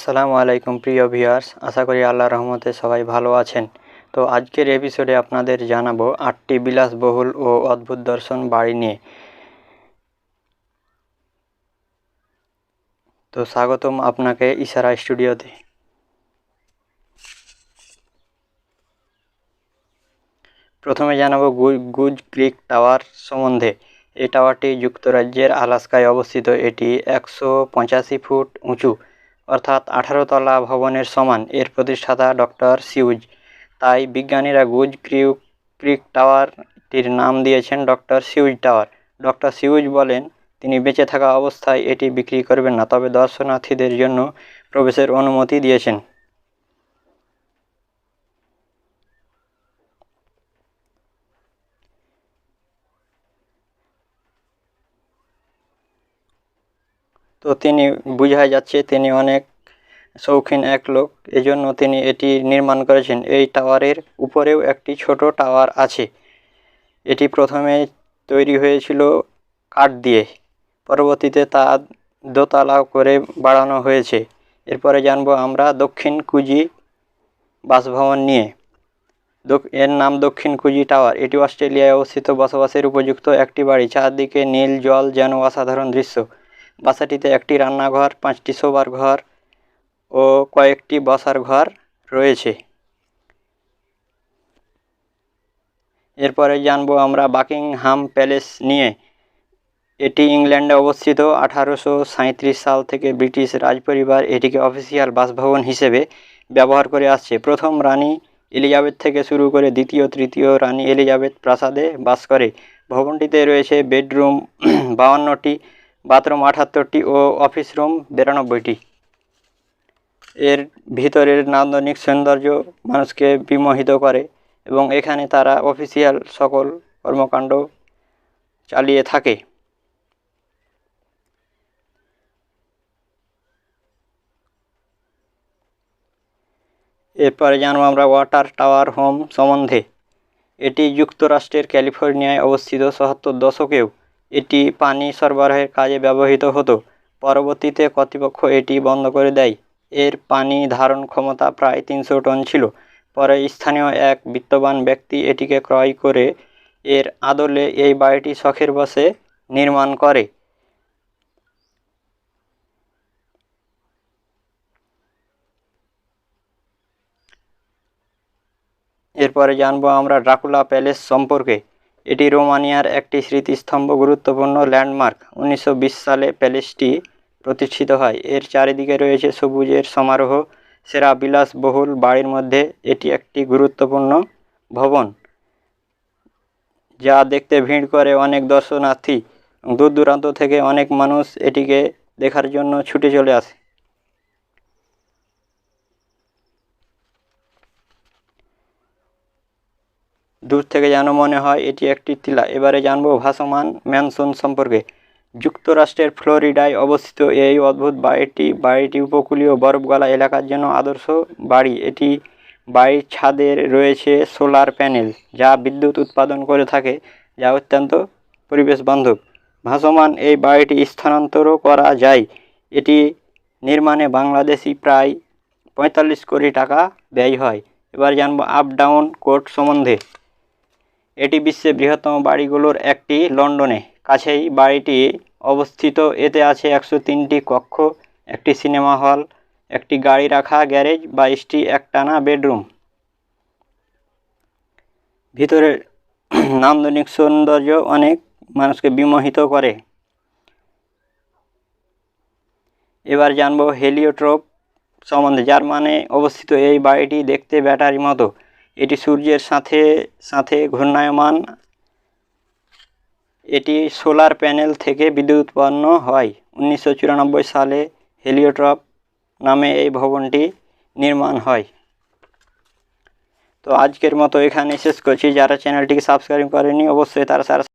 আসসালামু আলাইকুম, প্রিয় ভিউয়ার্স। আশা করি আল্লাহ রহমতে সবাই ভালো আছেন। তো আজকের এপিসোডে আপনাদের জানাব আটটি বিলাসবহুল ও অদ্ভুত দর্শন বাড়ি নিয়ে। তো স্বাগতম আপনাকে ইশারা স্টুডিওতে। প্রথমে জানাব গুজ ক্রিক টাওয়ার সম্বন্ধে। এই টাওয়ারটি যুক্তরাজ্যের আলাস্কায় অবস্থিত। এটি একশো পঁচাশি ফুট উঁচু। অর্থাৎ আঠারো তলা ভবনের সমান এর প্রতিষ্ঠাতা ডক্টর সিউজ। তাই বিজ্ঞানীরা গুজ ক্রিউ ক্রিক টাওয়ারটির নাম দিয়েছেন doctor Seuss tower. Doctor Seuss বলেন, তিনি বেঁচে থাকা অবস্থায় এটি বিক্রি করবেন না, তবে দর্শনার্থীদের জন্য প্রবেশের অনুমতি দিয়েছেন। তো তিনি বোঝা যাচ্ছে তিনি অনেক শৌখিন এক লোক। এজন্য তিনি এটি নির্মাণ করেছেন। এই টাওয়ারের উপরেও একটি ছোট টাওয়ার আছে। এটি প্রথমে তৈরি হয়েছিল কাঠ দিয়ে। পরবর্তীতে তা দোতলা করে বাড়ানো হয়েছে। এরপরে জানব আমরা দক্ষিণ কুজি বাসভবন নিয়ে। এর নাম দক্ষিণ কুজি টাওয়ার। এটি অস্ট্রেলিয়ায় অবস্থিত বসবাসের উপযুক্ত একটি বাড়ি। চারদিকে নীল জল যেন অসাধারণ দৃশ্য। বাসাটিতে একটি রান্নাঘর, পাঁচটি শোবার ঘর ও কয়েকটি বসার ঘর রয়েছে। এরপরে জানব আমরা বাকিংহাম প্যালেস নিয়ে। এটি ইংল্যান্ডে অবস্থিত। আঠারোশো সাঁইত্রিশ সাল থেকে ব্রিটিশ রাজপরিবার এটিকে অফিসিয়াল বাসভবন হিসেবে ব্যবহার করে আসছে। প্রথম রানী এলিজাবেথ থেকে শুরু করে দ্বিতীয়, তৃতীয় রানী এলিজাবেথ প্রাসাদে বাস করে। ভবনটিতে রয়েছে বেডরুম বাউান্নটি বাথরুম আটাত্তরটি ও অফিস রুম বিরানব্বইটি। এর ভিতরের নান্দনিক সৌন্দর্য মানুষকে বিমোহিত করে এবং এখানে তারা অফিসিয়াল সকল কর্মকাণ্ড চালিয়ে থাকে। এরপরে জানব আমরা ওয়াটার টাওয়ার হোম সম্বন্ধে। এটি যুক্তরাষ্ট্রের ক্যালিফোর্নিয়ায় অবস্থিত সত্তর দশকেও এটি পানি সরবরাহের কাজে ব্যবহৃত হতো। পরবর্তীতে কর্তৃপক্ষ এটি বন্ধ করে দেয়। এর পানি ধারণ ক্ষমতা প্রায় তিনশো টন ছিল। পরে স্থানীয় এক বিত্তবান ব্যক্তি এটিকে ক্রয় করে এর আদলে এই বাড়িটি শখের বসে নির্মাণ করে। এরপরে জানব আমরা ড্রাকুলা প্যালেস সম্পর্কে। এটি রোমানিয়ার একটি স্মৃতিস্তম্ভ গুরুত্বপূর্ণ ল্যান্ডমার্ক। উনিশশো বিশ সালে প্যালেসটি প্রতিষ্ঠিত হয়। এর চারিদিকে রয়েছে সবুজের সমারোহ, সেরা বিলাসবহুল বাড়ির মধ্যে এটি একটি গুরুত্বপূর্ণ ভবন, যা দেখতে ভিড় করে অনেক দর্শনার্থী। দূর দূরান্ত থেকে অনেক মানুষ এটিকে দেখার জন্য ছুটে চলে আসে। দূর থেকে যেন মনে হয় এটি একটি টিলা। এবারে জানব ভাসমান ম্যানসন সম্পর্কে। যুক্তরাষ্ট্রের ফ্লোরিডায় অবস্থিত এই অদ্ভুত বাড়িটি বাড়িটি উপকূলীয় বরফগলা এলাকার জন্য আদর্শ বাড়ি। এটি বাড়ির ছাদের রয়েছে সোলার প্যানেল, যা বিদ্যুৎ উৎপাদন করে থাকে, যা অত্যন্ত পরিবেশ বান্ধব ভাসমান এই বাড়িটি স্থানান্তরও করা যায়। এটি নির্মাণে বাংলাদেশি প্রায় পঁয়তাল্লিশ কোটি টাকা ব্যয় হয়। এবার জানব আপ ডাউন কোর্ট সম্বন্ধে। এটি বিশ্বের বৃহত্তম বাড়িগুলোর একটি লন্ডনে। কাছেই বাড়িটি অবস্থিত। এতে আছে একশো তিনটি কক্ষ, একটি সিনেমা হল, একটি গাড়ি রাখা, গ্যারেজ, বাইশটি একটানা বেডরুম। ভিতরের নান্দনিক সৌন্দর্য অনেক মানুষকে বিমোহিত করে। এবার জানব হেলিওট্রপ সম্বন্ধে। যার মানে অবস্থিত এই বাড়িটি দেখতে ব্যাটারি মতো। এটি সূর্যের সাথে সাথে ঘূর্ণায়মান। এটি সোলার প্যানেল থেকে বিদ্যুৎ উৎপন্ন হয়। উনিশশো চুরানব্বই সালে হেলিওট্রপ নামে এই ভবনটি নির্মাণ হয়। তো আজকের মতো এখানে শেষ করছি। যারা চ্যানেলটিকে সাবস্ক্রাইব করেনি, অবশ্যই তারা সারা